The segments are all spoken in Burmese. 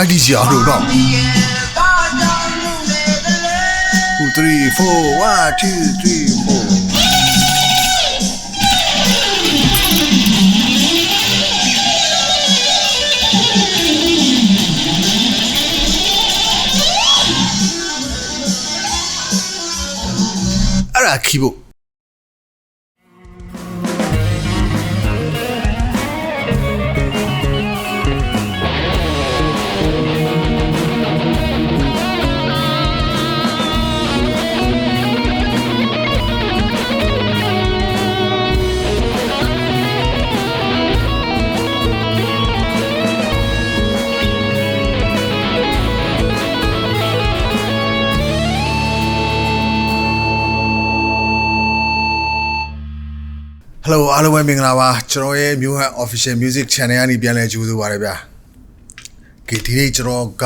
လိုက်ဒီစီအောင်လို့တော့2 3 4 1 2 3 4အဲ့ဒါခီးဖို့ Hello အားလုံးပဲမင်္ဂလာပါကျွန်တော်ရဲ့ New Hat Official Music Channel ကနေပြန်လည်ကြိုဆိုပါရဗျာ။ကဲဒီနေ့ကျွန်တော်က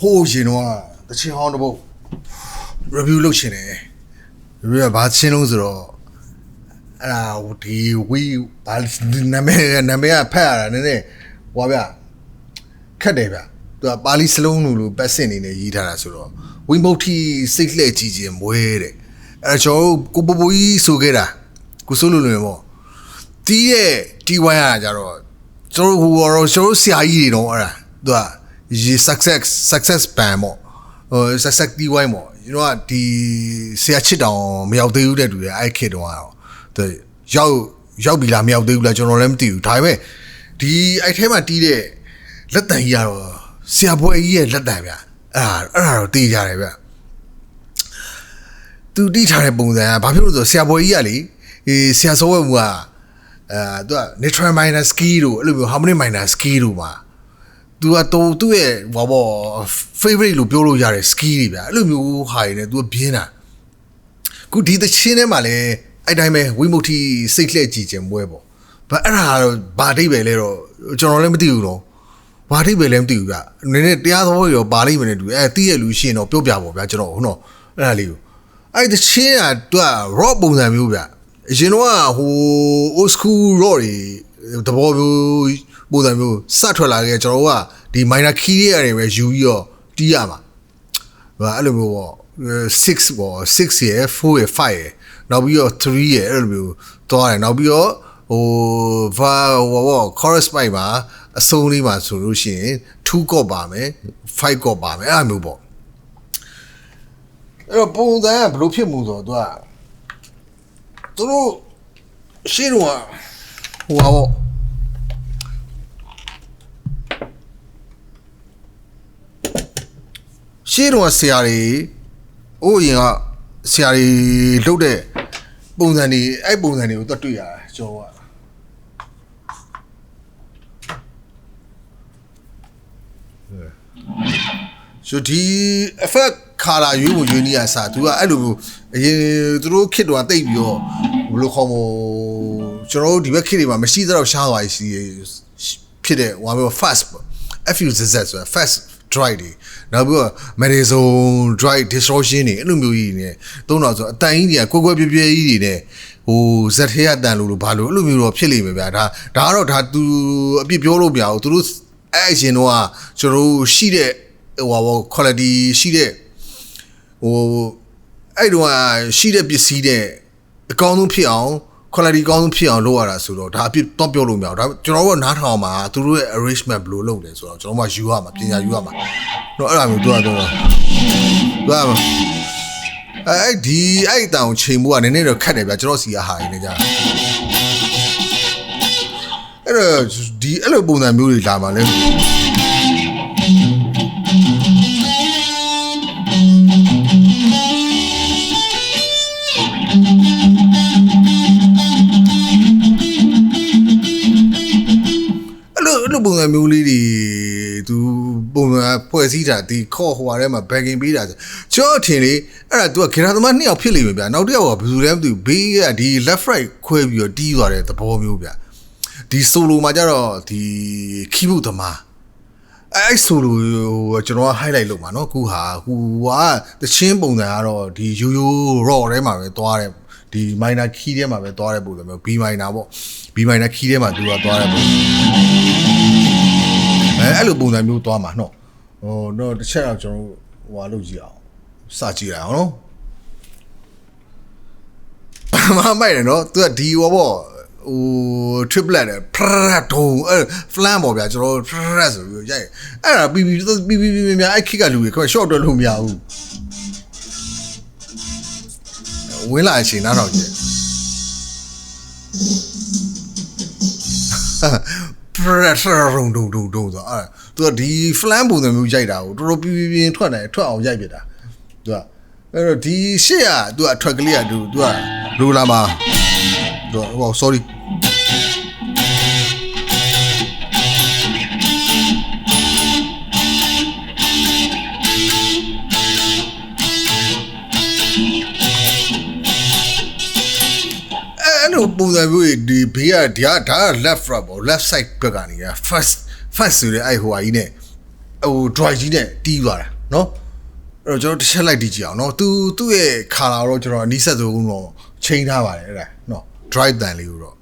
ဟိုးရှင်တော့တချင်ဟောင်းတစ်ပုတ် review လုပ်ရှင်တယ်။ review ကဘာချင်းလုံးဆိုတော့အဲ့ဒါဒီဝီဘာနာမည်နာမည်ကဖတ်ရတာနည်းနည်းဟွာဗျာခက်တယ်ဗျာ။သူကပါဠိစလုံးလိုလိုပတ်စင်နေနဲ့ရေးထားတာဆိုတော့ဝိမုတ်တီစိတ်လှဲ့ကြည့်ခြင်းမွဲတဲ့။အဲ့ဒါကျွန်တော်ကိုပပူကြီးဆိုခဲ့တာ ကိုစိုးလိုလိုပေါ့တီးရဲ့ T1 ကကြတော့ကျွန်တော်ဟိုတော့ကျွန်တော်ဆရာကြီးတွေတော့အဲ့ဒါသူကရေ success success band ပေါ့ဟို success T1 ပေါ့ကျွန်တော်ကဒီဆရာချစ်တောင်မရောက်သေးဘူးတဲ့တူတယ်အဲ့ခေတ်တုန်းကတော့သူရောက်ရောက်ပြီလားမရောက်သေးဘူးလားကျွန်တော်လည်းမသိဘူးဒါပေမဲ့ဒီအဲ့ထဲမှာတီးတဲ့လက်တန်ကြီးကတော့ဆရာဘွယ်ကြီးရဲ့လက်တန်ဗျအဲ့ဒါအဲ့ဒါတော့တေးကြတယ်ဗျသူတိထားတဲ့ပုံစံကဘာဖြစ်လို့လဲဆိုတော့ဆရာဘွယ်ကြီးကလေ အေးဆရာစောဝဲမူကအဲသူက neutral minor ski တို့အဲ့လိုမျိုး harmonic minor ski တို့မှာသူကတူသူ့ရဲ့ဘာပေါ့ favorite လို့ပြောလို့ရတဲ့ ski တွေဗျအဲ့လိုမျိုးဟာတွေနဲ့သူကပြင်းတာခုဒီသချင်းထဲမှာလည်းအဲ့တိုင်းပဲဝိမု ക്തി စိတ်လှည့်ကြည်ခြင်းပွဲပေါ့ဘာအဲ့ဒါကတော့ဘာအဓိပ္ပာယ်လဲတော့ကျွန်တော်လည်းမသိဘူးတော့ဘာအဓိပ္ပာယ်လဲမသိဘူးဗျနည်းနည်းတရားသဘောရောပါလိမ့်မယ်နဲ့တူအဲသိရလူရှင်းတော့ပြောပြပါဗျာကျွန်တော်ဟုတ်တော့အဲ့ဒါလေးကိုအဲ့ဒီချင်းကသူက rock ပုံစံမျိုးဗျ အရင်တော့ဟို old school rock တွေတဘောမျိုးပုံစံမျိုးစထွက်လာခဲ့ကျွန်တော်တို့ကဒီ minor key တွေရတယ်ပဲယူပြီးတော့တီးရမှာဟာအဲ့လိုမျိုးပေါ့6ပေါ့6ရယ်4ရယ်5ရယ်နောက်ပြီးတော့3ရယ်အဲ့လိုမျိုးသွားတယ်နောက်ပြီးတော့ဟိုဘာဟိုပေါ့ chorus ပိုက်မှာအဆုံးလေးမှာဆိုလို့ရှိရင်2 chord ပါမယ်5 chord ပါမယ်အဲ့လိုမျိုးပေါ့အဲ့တော့ပုံစံကဘယ်လိုဖြစ်မှုဆိုတော့သူက သူတို့ရှင်းတော့ဟိုပါပေါ့ရှင်းတော့ဆရာတွေအိုးရင်ကဆရာတွေလုပ်တဲ့ပုံစံတွေအဲ့ပုံစံတွေကိုသူတွေ့ရတယ်ကျွန်တော်ကဆိုဒီ effect color ရွေးဖို့ရွေးနေရစာသူကအဲ့လိုမျိုးအရင်သူတို့ခစ်တော့တိတ်ပြီးတော့ဘယ်လိုခေါ်မလဲကျွန်တော်တို့ဒီဘက်ခစ်တွေမှာမရှိသတော့ရှားသွားရှိဖြစ်တဲ့ဟိုမျိုး fast ပေါ့ FUZZ ဆိုတာ fast drive တွေနောက်ပြီးတော့ medicine drive distortion တွေအဲ့လိုမျိုးကြီးနေသုံးတော့ဆိုအတန်ကြီးတွေကကွဲကွဲပြဲပြဲကြီးတွေနဲ့ဟိုဇက်ထဲရတန်လို့လို့ဘာလို့အဲ့လိုမျိုးတော့ဖြစ်လိမ့်မယ်ဗျာဒါဒါကတော့ဒါသူအပြစ်ပြောလို့မရဘူးသူတို့အဲ့အရင်တော့ကျွန်တော်တို့ရှိတဲ့ဟိုဘော quality ရှိတဲ့ ဟိုအဲ့တော့ရှိတဲ့ပစ္စည်းတဲ့အကောင်းဆုံးဖြစ်အောင် quality ကောင်းဆုံးဖြစ်အောင်လုပ်ရတာဆိုတော့ဒါအပြစ်တော့ပြောလို့မရဘူးဒါကျွန်တော်တို့ကနားထောင်မှာသူတို့ရဲ့ arrangement ဘယ်လိုလုပ်လဲဆိုတော့ကျွန်တော်မှယူရမှာပညာယူရမှာတော့အဲ့ဒါမျိုးသူကတော့သူကအဲ့ဒီအဲ့တောင်ချိန်မှုကနည်းနည်းတော့ခက်တယ်ဗျာကျွန်တော်စီကဟာရင်းနေကြအဲ့တော့ဒီအဲ့လိုပုံစံမျိုးတွေလာမှာလဲ ပုံစံမျိုးလေးတွေသူပုံစံဖွဲ့စည်းတာဒီခေါ်ဟိုဟာထဲမှာ backing ပေးတာဆိုကျွန်တော်ထင်လေအဲ့ဒါ तू ကဂရာသမားနှစ်ယောက်ဖြစ်လိမ့်မယ်ဗျာနောက်တစ်ယောက်ကဘယ်သူလဲမသိဘူးဘေးကဒီ left right ခွဲပြီးတော့တီးသွားတဲ့သဘောမျိုးဗျာဒီ solo မှာကျတော့ဒီ keyboard သမားအဲ့ solo ကိုကျွန်တော်က highlight လုပ်မှာเนาะခုဟာဟူဟာတချင်းပုံစံကတော့ဒီ yo yo raw ထဲမှာပဲသွားတယ်ဒီ minor key ထဲမှာပဲသွားတဲ့ပုံစံမျိုး B minor ပေါ့ B minor key ထဲမှာသူကသွားတဲ့ပုံ အဲအဲအဲ့လိုပုံစံမျိုးသွားမှာနော်ဟိုတော့တစ်ချက်တော့ကျွန်တော်တို့ဟိုဟာလုပ်ကြည့်အောင်စကြည့်ရအောင်နော်မမိုက်တယ်နော်သူကဒီဟောပေါ့ဟို triplet တယ်ဖရဒုံအဲ flan ပေါ့ဗျာကျွန်တော်ဖရဆိုပြီးရိုက်အဲ့ဒါပြီးပြီးပြီးပြီးပြီးများအဲ့ခိကလူတွေခွ short တွက်လို့မရဘူးဝင်လာအချိန်နားတော့ကြည့် ဖရထရုံဒုံဒုံဒုံဆိုအဲ့သူကဒီ flan ပုံစံမျိုးရိုက်တာကိုတော်တော်ပြပြပြထွက်တယ်ထွက်အောင်ရိုက်ပြတာသူကအဲ့တော့ဒီရှေ့ကသူကအထွက်ကလေးကသူသူကလိုလာမှာသူဟော sorry အဲ့လိုပုံစံမျိုးဒီဘေးကဒီကဒါက left front ပေါ့ left side ဘက်ကနေက first first ဆိုတဲ့အဲ့ဟိုဟာကြီးနဲ့ဟို drive ကြီးနဲ့တီးသွားတာနော်အဲ့တော့ကျွန်တော်တစ်ချက်လိုက်တီးကြည့်အောင်နော်သူသူ့ရဲ့ခါလာတော့ကျွန်တော်အနီးဆက်ဆုံးတော့ချိန်ထားပါတယ်အဲ့ဒါနော် drive တန်လေးကိုတော့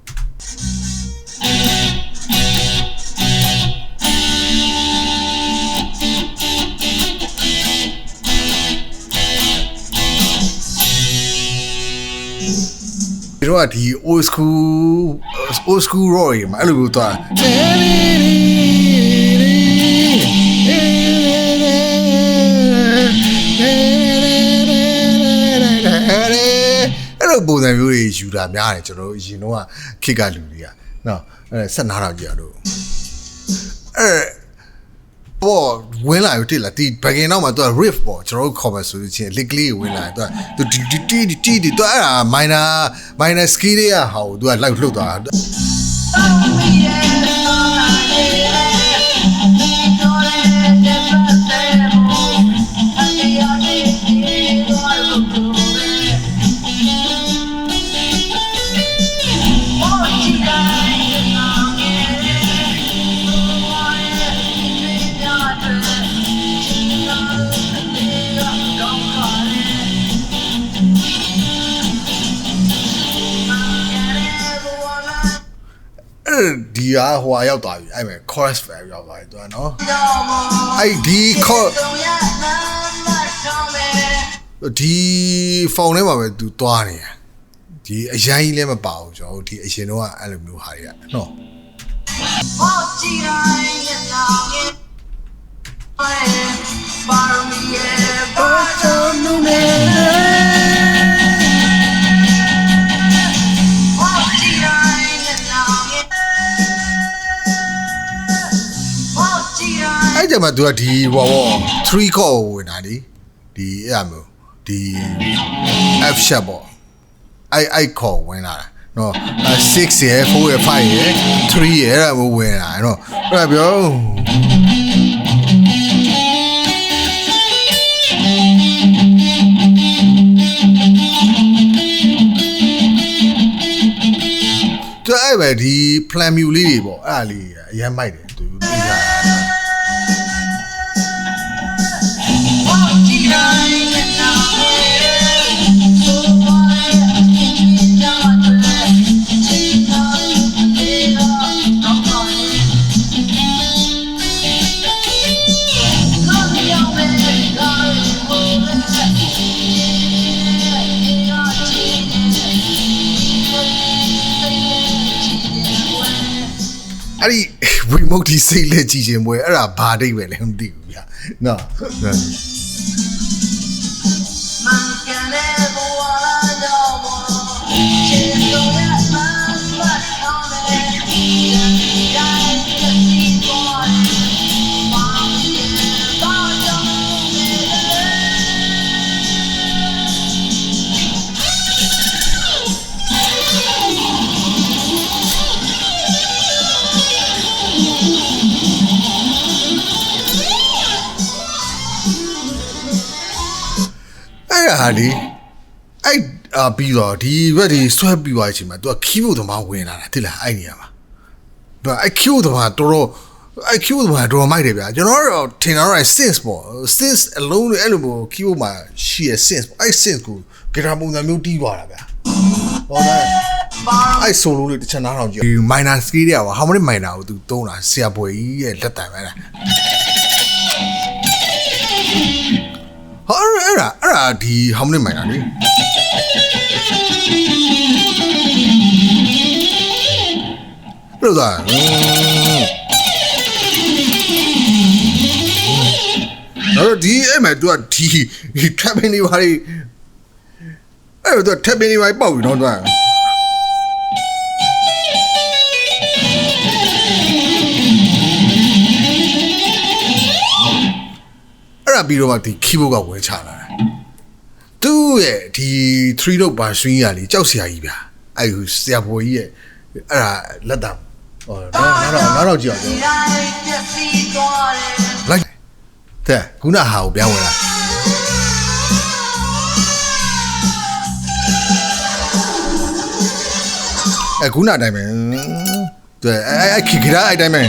တော့ကဒီ old school old school rock တွေမှာအဲ့လိုမျိုးသွားအဲ့လိုပုံစံမျိုးတွေယူတာများတယ်ကျွန်တော်တို့အရင်တော့ခစ်ကလူတွေကနော်အဲ့ဆက်နာတော့ကြရတော့အဲ့ ပေါ်ဝင်လာပြီတိလာဒီ bagging တော့မှာသူက riff ပေါ့ကျွန်တော်တို့ခေါ်မယ်ဆိုလို့ချင်း lick လေးဝင်လာတယ်သူကသူတီတီတီတီသူအဲ့ဒါ minor minor skill တွေကဟာကိုသူက live လှုပ်သွားတာ ဒီဟာဟိုဟာရောက်သွားပြီအဲ့မဲ့ chorus ပဲရောက်သွားပြီသူကနော်အဲ့ဒီ chord ဒီဖုန်းထဲမှာပဲသူသွားနေတယ်ဒီအရင်ကြီးလည်းမပါဘူးကျွန်တော်တို့ဒီအရင်တော့အဲ့လိုမျိုးဟာတွေကနော်အဲ့ ကြမှာသူကဒီဟောပေါ့3 chord ကိုဝင်တာဒီဒီအဲ့အမျိုးဒီ F sharp ပေါ့အဲ့အဲ့ chord ဝင်လာတာနော်6ရယ်4ရယ်5ရယ်3ရယ်အဲ့ဒါမျိုးဝင်လာနော်အဲ့ဒါပြောသူအဲ့ပဲဒီ plan view လေးတွေပေါ့အဲ့ဒါလေးအရင်မိုက်တယ် remote ဒီစိတ်လက်ကြည့်ခြင်းပွဲအဲ့ဒါဘာဒိတ်ပဲလဲမသိဘူးဗျာနော် အဲ့ဒါဟာလေအဲ့အာပြီးတော့ဒီဘက်ဒီဆွဲပြီးသွားချိန်မှာ तू က keyboard သမားဝင်လာတာတိလားအဲ့နေရာမှာ तू အဲ့ keyboard သမားတော်တော်အဲ့ keyboard သမားတော်တော်မိုက်တယ်ဗျာကျွန်တော်တော့ထင်တာတော့ sense ပေါ့ sense အလုံးနဲ့အဲ့လိုမျိုး keyboard မှာရှိရ sense ပေါ့အဲ့ sense ကိုဂီတာပုံစံမျိုးတီးသွားတာဗျာဟောတယ်အဲ့ solo လေးတစ်ချက်နားထောင်ကြည့်ဒီ minor scale တွေက harmonic minor ကိုသူသုံးတာဆရာပွဲကြီးရဲ့လက်တံပဲလား ဟာအဲ့ဒါအဲ့ဒါဒီ harmonic minor လေဘယ်လိုသာနော်ဒီအဲ့မဲ့ तू ကဒီဒီ trap နေပါလေအဲ့တော့ तू trap နေပါပေါက်ပြီနော် तू အဲ့ဒါပြီးတော့မှဒီ keyboard ကဝယ်ချလာတယ်သူ့ရဲ့ဒီ3 note bar string ရလေကြောက်စရာကြီးဗျာအဲ့ဟိုဆရာဘော်ကြီးရဲ့အဲ့ဒါလက်တံဟောတော့နောက်တော့နောက်တော့ကြည့်အောင်ကျွန်တော်လိုက်တဲ့ခုနဟာကိုပြန်ဝင်လာအဲခုနအတိုင်းပဲတဲ့အဲအဲခိခရာအတိုင်းပဲ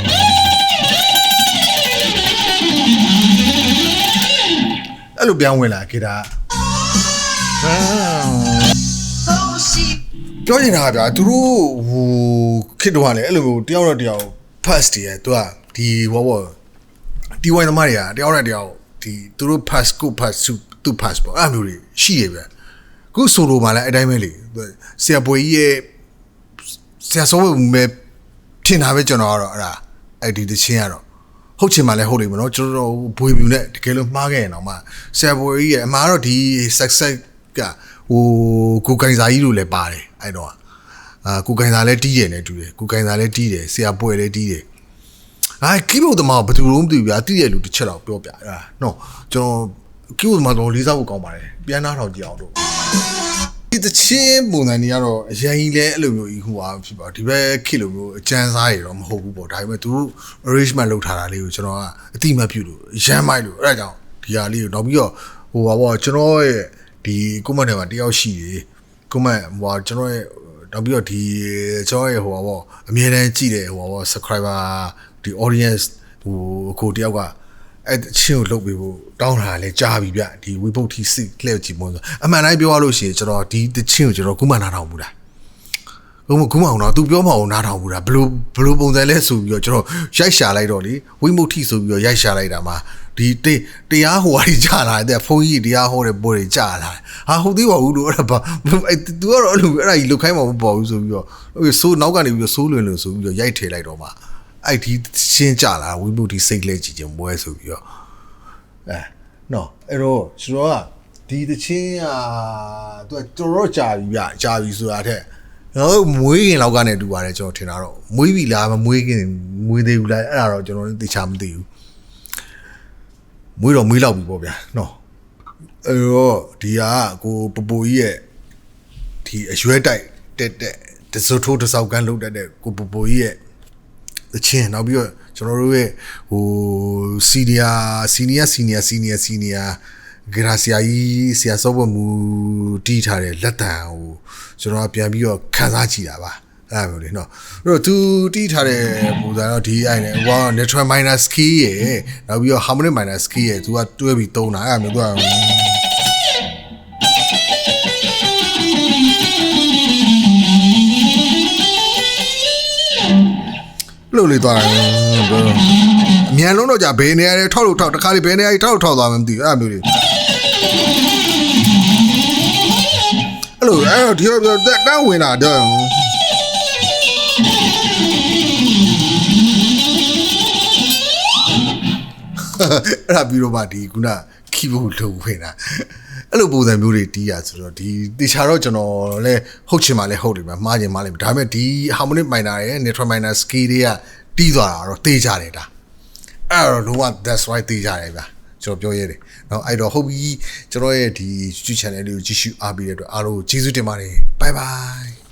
အဲ့လိုပြန်ဝင်လာခိတာပြောနေတာကဗျာသူတို့ဟိုခစ်တော့ကလည်းအဲ့လိုမျိုးတယောက်တော့တယောက် pass တည်းရသူကဒီဘောဘောဒီဝိုင်းသမားတွေကတယောက်နဲ့တယောက်ဒီသူတို့ pass ကို pass သူသူ pass ပေါ့အဲ့လိုမျိုးတွေရှိရဗျာခုဆိုလိုမှလည်းအဲ့တိုင်းပဲလေဆရာပွေကြီးရဲ့ဆရာစောဝဲမဲ့ထင်တာပဲကျွန်တော်ကတော့အဲ့ဒါအဲ့ဒီတချင်းကတော့ ဟုတ်ချင်မှလည်းဟုတ်လိမ့်မယ်နော်ကျွန်တော်တို့ဘွေပြူနဲ့တကယ်လို့မှားခဲ့ရင်တော့မှဆရာပွေကြီးရဲ့အမှားတော့ဒီ success ကဟိုကိုကိုင်စာကြီးလို့လည်းပါတယ်အဲ့တော့အာကိုကိုင်စာလည်းတီးတယ်နဲ့တူတယ်ကိုကိုင်စာလည်းတီးတယ်ဆရာပွေလည်းတီးတယ်အဲကီးဘုတ်သမားဘယ်သူလုံးမသိဘူးဗျာတီးတယ်လို့တစ်ချက်တော့ပြောပြအဲ့ဒါနော်ကျွန်တော်ကီးဘုတ်သမားတော့လေးစားဖို့ကောင်းပါတယ်ပြန်နှားထောင်ကြည့်အောင်တို့ ဒီတချင်းပုံစံတွေကတော့အရင်ကြီးလဲအဲ့လိုမျိုးကြီးဟိုဟာဖြစ်ပါဒီဘက်ခေတ်လိုမျိုးအကျန်းစားရတော့မဟုတ်ဘူးပေါ့ဒါပေမဲ့သူတို့ arrangement လုပ်ထားတာလေးကိုကျွန်တော်ကအတိမတ်ပြုလို့ရမ်းမိုက်လို့အဲ့ဒါကြောင့်ဒီဟာလေးကိုနောက်ပြီးတော့ဟိုပါပေါ့ကျွန်တော်ရဲ့ဒီကွန်မန့်ထဲမှာတယောက်ရှိတယ်ကွန်မန့်ဟိုကျွန်တော်ရဲ့နောက်ပြီးတော့ဒီကျွန်တော်ရဲ့ဟိုပါပေါ့အမြဲတမ်းကြည့်တယ်ဟိုပါပေါ့ subscriber ဒီ audience ဟိုကိုတယောက်က အဲ့ချင်းကိုလုပ်ပေးဖို့တောင်းတာလဲကြားပြီဗျဒီဝိပုတ်တီစစ်လှည့်ကြည့်မလို့အမှန်တိုင်းပြောရလို့ရှိရင်ကျွန်တော်ဒီတချင်းကိုကျွန်တော်ခုမှနားထောင်ဘူးလားဘုံကူမအောင်တော့သူပြောမအောင်နားထောင်ဘူးလားဘလို့ဘလို့ပုံစံလဲဆိုပြီးတော့ကျွန်တော်ရိုက်ရှာလိုက်တော့လေဝိမုတ်ထိဆိုပြီးတော့ရိုက်ရှာလိုက်တာမှာဒီတေတရားဟိုဟာကြီးကြာလာတဲ့ဖုန်းကြီးတရားဟောတဲ့ပိုးတွေကြာလာဟာဟုတ်သေးပါဘူးလို့အဲ့ဒါဘာအဲ့သူကတော့အဲ့လိုအဲ့ဒါကြီးလုတ်ခိုင်းမှာမပေါ့ဘူးဆိုပြီးတော့ဆိုးနောက်ကနေပြီးတော့ဆိုးလွင်လို့ဆိုပြီးတော့ရိုက်ထည့်လိုက်တော့မှ အဲ့ဒီရှင်းကြလာဝိမုတ်ထိစိတ်လဲကြည့်ခြင်းပွဲဆိုပြီးတော့အဲနော်အဲ့တော့ကျွန်တော်ကဒီတချင်းอ่ะသူကတော်တော်ကြာပြီဗျကြာပြီဆိုတာတဲ့ကျွန်တော်မွေးခင်လောက်ကနေတူပါတယ်ကျွန်တော်ထင်တာတော့မွေးပြီလားမမွေးခင်မွေးသေးဘူးလားအဲ့ဒါတော့ကျွန်တော်သိချာမသိဘူးမွေးတော့မွေးလောက်ပြီပေါ့ဗျာနော်အဲ့တော့ဒီဟာကိုပပူကြီးရဲ့ဒီအရွယ်တိုက်တက်တက်တစိုးထိုးတစောက်ကန်းလုတ်တက်တဲ့ကိုပပူကြီးရဲ့ တချင်းနောက်ပြီးတော့ကျွန်တော်တို့ရဲ့ဟိုစီနီယာစီနီယာစီနီယာစီနီယာစီနီယာဂရာဆီယာကြီးဆရာစောဘမူတီးထားတဲ့လက်တံဟိုကျွန်တော်ကပြန်ပြီးတော့ခန်းစားကြည့်တာပါအဲ့လိုလေနော်အဲ့တော့သူတီးထားတဲ့ပုံစံတော့ဒီအဲ့နဲ့ဟိုက natural minor ski ရဲ့နောက်ပြီးတော့ harmonic minor ski ရဲ့သူကတွဲပြီးသုံးတာအဲ့မျိုးသူက လို့လေသွားတယ်အမြန်လုံးတော့じゃဘယ်နေရာတွေထောက်လို့ထောက်တခါလေဘယ်နေရာတွေထောက်လို့ထောက်သွားမှမသိဘူးအဲ့မျိုးတွေအဲ့လိုအဲ့တော့ဒီတော့တန်းဝင်လာတော့အဲ့ဒါပြီးတော့မှဒီခုန ရှိဖို့လိုဝင်တာအဲ့လိုပုံစံမျိုးတွေတီးရဆိုတော့ဒီတေချာတော့ကျွန်တော်လည်းဟုတ်ချင်မှလည်းဟုတ်တယ်မှာမှားချင်မှလည်းဒါပေမဲ့ဒီ harmonic minor ရဲ့ neutral minor scale တွေကတီးသွားတာတော့တေချာတယ်ဒါအဲ့တော့လုံးဝ that's why တေချာတယ်ဗျာကျွန်တော်ပြောရတယ်။နောက်အဲ့တော့ဟုတ်ပြီကျွန်တော်ရဲ့ဒီ YouTube channel လေးကိုကြည့်ရှုအားပေးတဲ့အတွက်အားလုံးကျေးဇူးတင်ပါတယ်။ Bye bye